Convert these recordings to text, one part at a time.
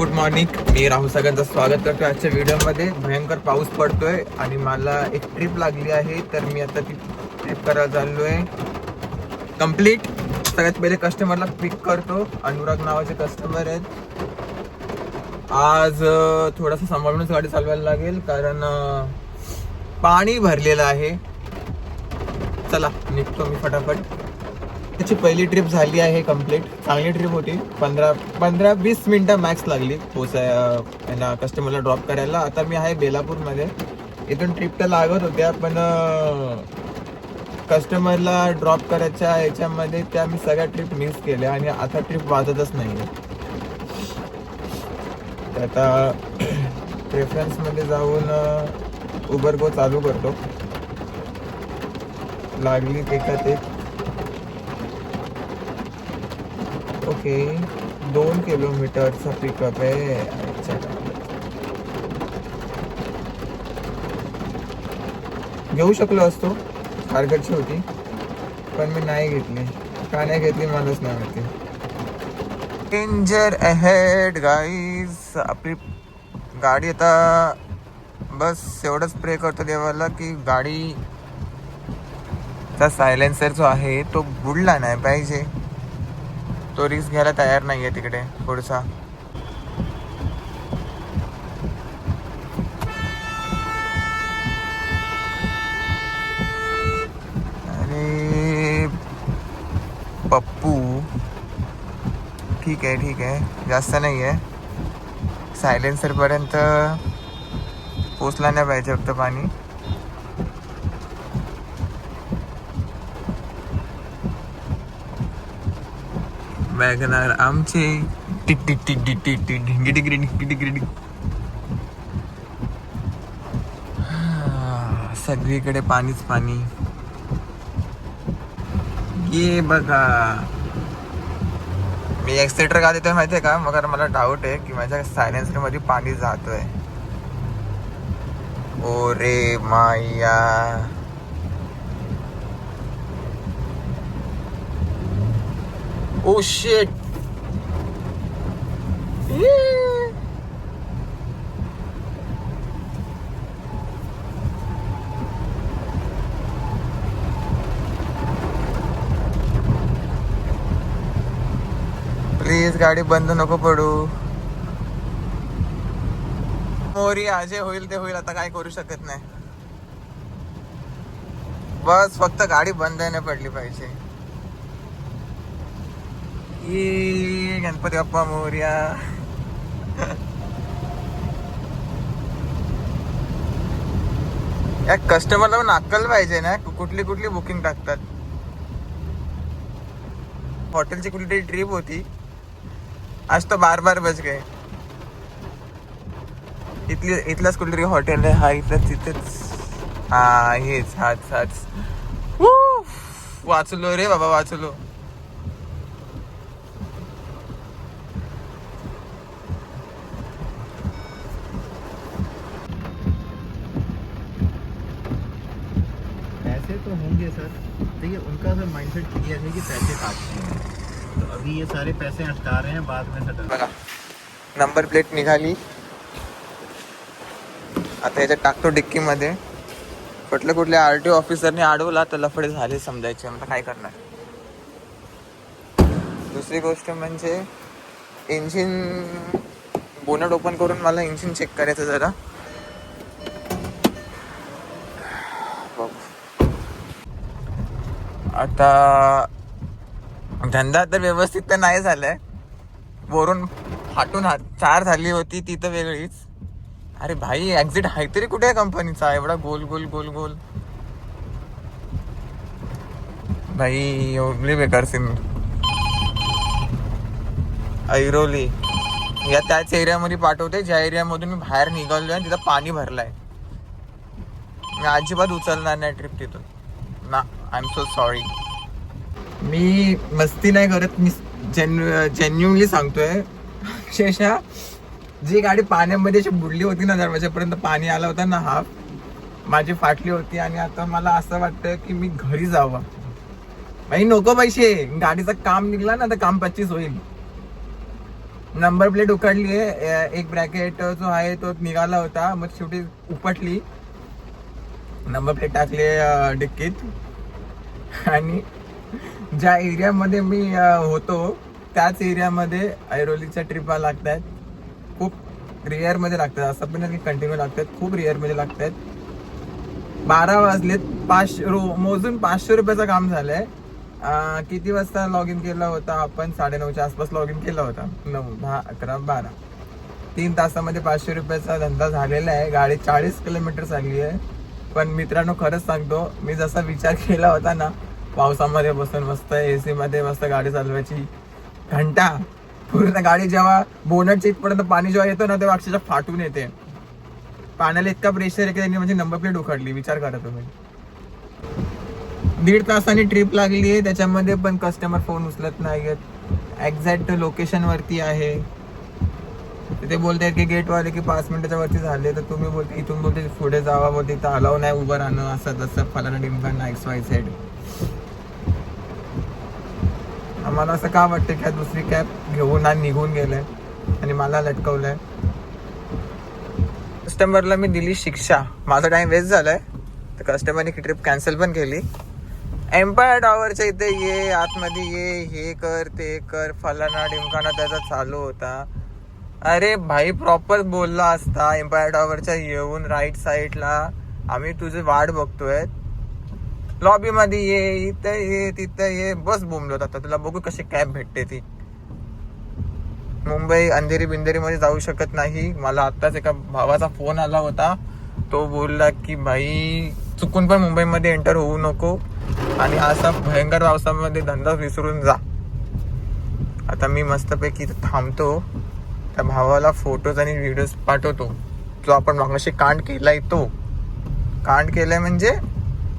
Good morning. मी राहुल सगळ्यांचं स्वागत करतो आजच्या व्हिडिओमध्ये. भयंकर पाऊस पडतोय आणि मला एक ट्रिप लागली आहे तर मी आता ती ट्रिप करायला चाललो आहे कंप्लीट सगळ्यात पहिले कस्टमरला पिक करतो. अनुराग नावाचे कस्टमर आहेत. आज अं, थोडंसं सांभाळूनच गाडी चालवायला लागेल कारण पाणी भरलेलं आहे. चला निघतो मी फटाफट. त्याची पहिली ट्रिप झाली आहे कंप्लीट चांगली ट्रिप होती. पंधरा पंधरा वीस मिनटं मॅक्स लागली पोचाय कस्टमरला ड्रॉप करायला. आता मी आहे बेलापूरमध्ये. इथून ट्रिप तर लागत होत्या पण कस्टमरला ड्रॉप करायच्या याच्यामध्ये त्या मी सगळ्या ट्रिप मिस केल्या आणि आता ट्रिप वाजतच नाही तर आता प्रेफरन्समध्ये जाऊन उबर गो चालू करतो. लागली एकात एक ओके. दोन किलोमीटरचा पिकअप आहे. अच्छा. घेऊ शकलो असतो. खारघरची होती. पण मी नाही घेतली. का नाही घेतली मलाच नाही माहिती. डेंजर अहेड गाईज आपली गाडी आता बस एवढंच प्रे करतो देवाला की गाडी चा सायलेन्सर जो आहे तो बुडला नाही पाहिजे. तो रिस्क घ्यायला तयार नाही आहे तिकडे पुढचा. अरे पप्पू. ठीक आहे ठीक आहे. जास्त नाही आहे सायलेन्सरपर्यंत पोचला नाही पाहिजे फक्त पाणी वॅगनार आमचे टिक टिक टिक टिक टिक टिक ढिंगी टिकरी ढिंगी टिकरी वॅगनार आमचे सगळीकडे पाणीच पाणी. ये बघा. मी एक्सेटर का देतोय माहितीये का? मग मला डाऊट आहे की माझ्या सायलेन्सरमध्ये पाणी जातोय. ओ रे माया. Oh shit. प्लीज गाडी बंद नको पडू. मोरी आजे होईल ते होईल आता काय करू शकत नाही. बस फक्त गाडी बंद नाही पडली पाहिजे. ये गणपती बाप्पा मोर्या या कस्टमरला पण अक्कल पाहिजे ना कुठली कुठली बुकिंग टाकतात हॉटेलची कुठली तरी ट्रिप होती आज तो बार बार बस गए। इथली इथलाच कुठली हॉटेल आहे हा इथलाच तिथेच. हा हेच हाच हाच. वाचलो रे बाबा वाचलो. पैसे तो होंगे सर। देखिए उनका सर माइंडसेट क्लियर है कि पैसे काटते हैं तो अभी ये सारे पैसे अटका रहे हैं बाद में सर बघा नंबर प्लेट निघाली आता याच्यात टाकतो डिक्कीमध्ये कुठल्या कुठल्या आर टी ओ ऑफिसरने अडवला तर लफडे झाले समजायचे आता काय करणार? दुसरी गोष्ट म्हणजे इंजिन बोनट ओपन करून मला इंजिन चेक करायचं जरा. आता धंदा तर व्यवस्थित तर नाही झालाय. वरून फाटून हात चार झाली होती ती तर वेगळीच. अरे भाई एक्झिट आहे तरी कुठे आहे कंपनीचा एवढा गोल गोल गोल गोल. भाई एवढी बेकार सीन ऐरोली. या त्याच एरियामध्ये पाठवते ज्या एरियामधून मी बाहेर निघालो आणि तिथं पाणी भरलंय. मी अजिबात उचलणार नाही ट्रिप तिथून. ना आय एम सो सॉरी मी मस्ती नाही करत मी जेन्यु जेन्युनली सांगतोय. अक्षरशः जी गाडी पाण्यामध्ये अशी बुडली होती ना दरवाजापर्यंत पाणी आलं होतं ना हाफ माझी फाटली होती आणि आता मला असं वाटतं की मी घरी जावं. भाई नको पैसे. गाडीचं काम निघला ना तर काम पच्चीस होईल. नंबर प्लेट उकडली आहे. एक ब्रॅकेट जो आहे तो निघाला होता. मग शेवटी उपटली. नंबर प्लेट टाकली डिक्कीत. आणि ज्या एरियामध्ये मी होतो त्याच एरियामध्ये ऐरोलीच्या ट्रिपा लागत आहेत खूप रेअरमध्ये लागतात. असं पण नाही की कंटिन्यू लागतात. खूप रेअरमध्ये लागत आहेत बारा वाजलेत. पाचशे रो मोजून पाचशे रुपयाचं काम झालं आहे किती वाजता लॉग इन केला होता आपण? साडेनऊच्या आसपास लॉग इन केला होता. नऊ दहा अकरा बारा. तीन तासामध्ये पाचशे रुपयाचा धंदा झालेला आहे. गाडी चाळीस किलोमीटर चालली आहे. पण मित्रांनो खरंच सांगतो मी जसा विचार केला होता ना पावसामध्ये बसून मस्त एसी मध्ये मस्त गाडी चालवायची. घंटा. पूर्ण गाडी जेव्हा बोनटच्या इथपर्यंत पाणी जेव्हा येतो ना तेव्हा अक्षरशः फाटून येते. पाण्याला इतका प्रेशर आहे की त्यांनी म्हणजे नंबर प्लेट उखडली. विचार करा तुम्ही. दीड तासाने ट्रिप लागली आहे त्याच्यामध्ये पण कस्टमर फोन उचलत नाही आहेत एक्झॅक्ट लोकेशन वरती आहे. ते बोलते की गेटवाले की पाच मिनिटाच्या वरती झाले तर तुम्ही बोलते इथून बोलते पुढे जावा बोलते इथं अलाव नाही उभं राहणं असं तसं फलाना डिमकाना एक्स वाय झेड आम्हाला असं का वाटतं की दुसरी कॅब घेऊन आणि निघून गेलंय आणि मला लटकवलंय? कस्टमरला मी दिली शिक्षा. माझा टाइम वेस्ट झालाय. तर कस्टमरने ट्रिप कॅन्सल पण केली. एम्पायर टॉवरच्या इथे ये आतमध्ये ये हे कर ते कर फलाना डिमकाना त्याचा चालू होता. अरे भाई प्रॉपर बोलला असता. एम्पायर टॉवरच्या येऊन राईट साईडला आम्ही तुझी वाट बघतोय. लॉबी मध्ये ये इथं ये तिथं ये. बस बोंबलो आता तुला बघू कशी कॅब भेटते ती. मुंबई अंधेरी बिंदेरी मध्ये जाऊ शकत नाही. मला आत्ताच एका भावाचा फोन आला होता. तो बोलला की भाई चुकून पण मुंबईमध्ये एंटर होऊ नको आणि असा भयंकर पावसामध्ये धंदा विसरून जा. आता मी मस्तपैकी थांबतो. त्या भावाला फोटोज आणि व्हिडिओज पाठवतो. जो आपण मागाशी कांड केलाय तो. कांड केलाय म्हणजे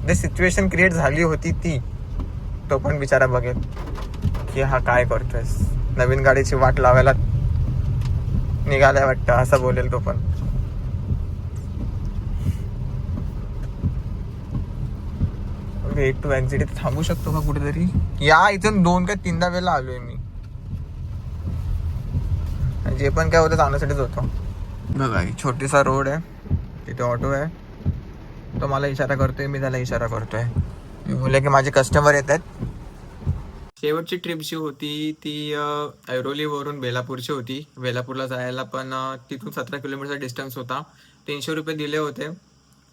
जे सिच्युएशन क्रिएट झाली होती ती. तो पण बिचारा बघेल की हा काय करतोयस नवीन गाडीची वाट लावायला निघालाय वाटतं असं बोलेल तो पण. वेट टू एक्झिट थांबू शकतो का कुठेतरी? या इथून दोन का तीनदा वेळेला आलोय मी. जे पण काय होतं जाण्यासाठीच होतं. बघा ही छोटीसा रोड आहे तिथे ऑटो आहे. तो मला इशारा करतोय मी त्याला इशारा करतोय. मी बोलले की माझे कस्टमर येत आहेत. शेवटची ट्रिप जी होती ती ऐरोलीवरून बेलापूरची होती. बेलापूरला जायला पण तिथून सतरा किलोमीटरचा डिस्टन्स होता. तीनशे रुपये दिले होते.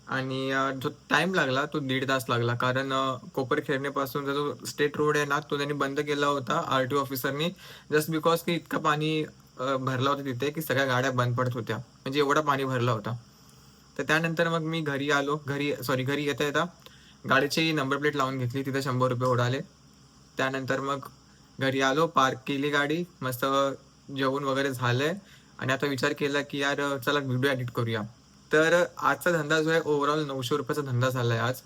आणि जो टाइम लागला तो दीड तास लागला. कारण कोपरखेरणेपासून जो स्टेट रोड आहे ना तो त्यांनी बंद केला होता आर टी ऑफिसरनी जस्ट बिकॉज की इतका पाणी भरला होता तिथे की सगळ्या गाड्या बंद पडत होत्या. म्हणजे एवढा पाणी भरला होता. तर त्यानंतर मग मी घरी आलो. घरी सॉरी घरी येता येता गाडीची नंबर प्लेट लावून घेतली. तिथे शंभर रुपये उडाले. त्यानंतर मग घरी आलो पार्क केली गाडी. मस्त जेवण वगैरे झालंय. आणि आता विचार केला की यार चला व्हिडिओ एडिट करूया. तर आजचा धंदा जो आहे ओव्हरऑल नऊशे रुपयाचा धंदा झाला आहे आज.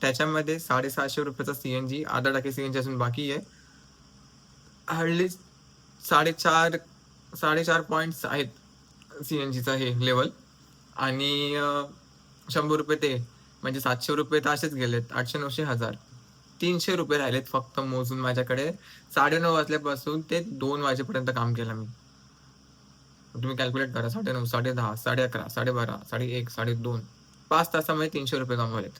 त्याच्यामध्ये साडेसहाशे रुपयाचा सी एन जी आधा टाके सी एन जी असून बाकी आहे. हल्ली साडेचार साडेचार पॉईंट्स आहेत सी एन जीचा हे लेवल आणि शंभर रुपये ते म्हणजे सातशे रुपये तर असेच गेलेत आठशे नऊशे हजार. तीनशे रुपये राहिलेत फक्त मोजून माझ्याकडे. साडेनऊ वाजल्यापासून ते दोन वाजेपर्यंत काम केलं मी. तुम्ही कॅल्क्युलेट करा साडे नऊ साडे दहा साडे अकरा साडे बारा साडे एक साडे दोन पाच तासामध्ये तीनशे रुपये कमवलेत.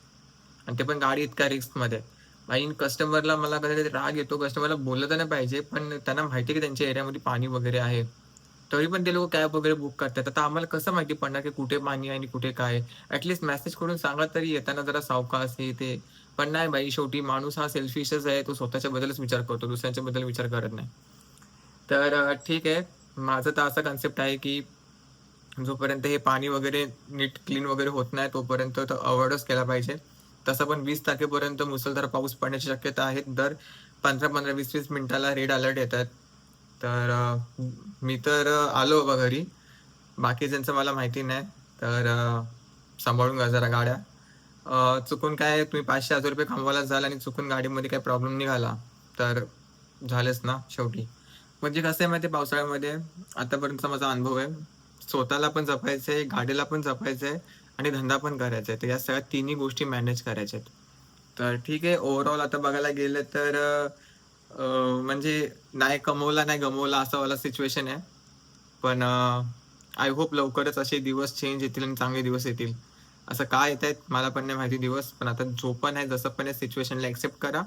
आणि ते पण गाडी इतक्या रिस्कमध्ये आणि कस्टमरला मला कधी राग येतो. कस्टमरला बोललं तर नाही पाहिजे पण त्यांना माहिती आहे की त्यांच्या एरियामध्ये पाणी वगैरे आहे. तरी पण ते लोक कॅब वगैरे बुक करतात. आता आम्हाला कसं माहिती पडणार की कुठे पाणी आहे आणि कुठे काय ऍटलीस्ट मेसेज करून सांगा तरी येताना जरा सावकाश हे ते. पण नाही बाई शेवटी माणूस हा सेल्फिशच आहे तो स्वतःच्या बद्दलच विचार करतो दुसऱ्यांच्या बद्दल विचार करत नाही. तर ठीक आहे. माझं तर असा कन्सेप्ट आहे की जोपर्यंत हे पाणी वगैरे नीट क्लीन वगैरे होत नाही तोपर्यंत तो अवॉइडच केला पाहिजे. तसं पण वीस तारखेपर्यंत मुसळधार पाऊस पडण्याची शक्यता आहे. दर पंधरा पंधरा वीस वीस मिनिटाला रेड अलर्ट येतात. तर मी तर आलो बघा घरी. बाकीच्यांचं मला माहिती नाही तर सांभाळून घ्या जरा गाड्या. चुकून काय तुम्ही पाचशे हजार रुपये कमवायला जाल आणि चुकून गाडीमध्ये काय प्रॉब्लेम निघाला तर झालेच ना शेवटी. म्हणजे कसं आहे माहिती आहे, पावसाळ्यामध्ये? आतापर्यंतचा माझा अनुभव आहे. स्वतःला पण जपायचं आहे गाडीला पण जपायचं आहे आणि धंदा पण करायचा आहे तर या सगळ्या तिन्ही गोष्टी मॅनेज करायच्या आहेत तर ठीक आहे ओव्हरऑल आता बघायला गेलं तर म्हणजे नाही कमवला नाही गमवला असं वाला सिच्युएशन आहे. पण आय होप लवकरच असे दिवस चेंज येतील आणि चांगले दिवस येतील. असं काय येत आहेत मला पण नाही माहिती दिवस पण आता जो पण आहे जसं पण आहे सिच्युएशनला ॲक्सेप्ट करा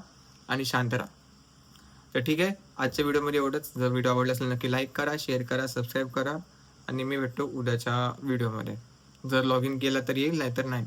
आणि शांत राहा. तर ठीक आहे आजच्या व्हिडिओमध्ये एवढंच. जर व्हिडिओ आवडला असेल नक्की लाईक करा शेअर करा सबस्क्राईब करा. आणि मी भेटतो उद्याच्या व्हिडिओमध्ये जर लॉग इन केलं तर येईल नाहीतर नाही.